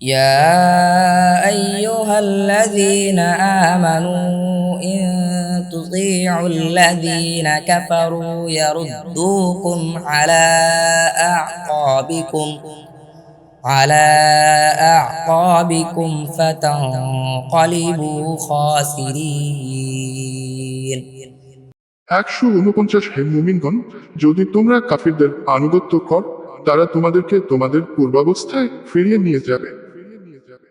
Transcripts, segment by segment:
يا أيها الذين آمنوا إن تطيعوا الذين كفروا يردوكم على أعقابكم على أعقابكم فتنقلبوا خاسرين একশো উনপঞ্চাশ হে মুমিনগণ যদি তোমরা কাফিরদের আনুগত্য কর তারা তোমাদেরকে তোমাদের পূর্বাবস্থায় ফিরিয়ে নিয়ে যাবে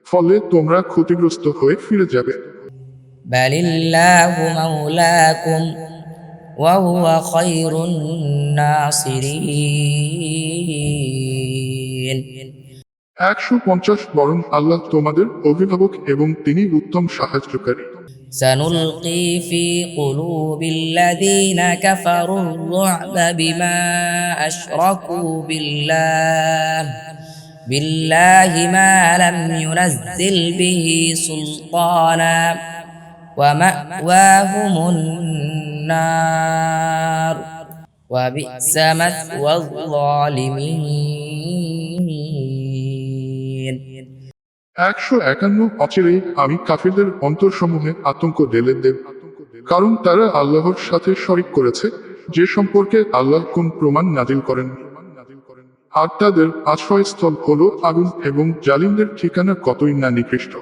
ফলে তোমরা ক্ষতিগ্রস্ত হয়ে ফিরে যাবে بل الله مولاكم وهو خير الناصرين একশো পঞ্চাশ বরং আল্লাহ তোমাদের অভিভাবক এবং তিনি উত্তম সাহায্যকারী سنلقي في قلوب الذين كفروا الرعب بما أشركوا بالله بالله ما لم ينزل به سلطانا ومأواهم النار وبئس مثوى الظالمين একশো একান্ন অচিরেই আমি কাফিরদের অন্তরসমূহে আতঙ্ক ঢেলে দেব কারণ তারা আল্লাহর সাথে শরিক করেছে যে সম্পর্কে আল্লাহ কোন প্রমাণ নাজিল করেন আর তাদের আশ্রয়স্থল হল আগুন এবং জালিমদের ঠিকানা কতই না নিকৃষ্ট।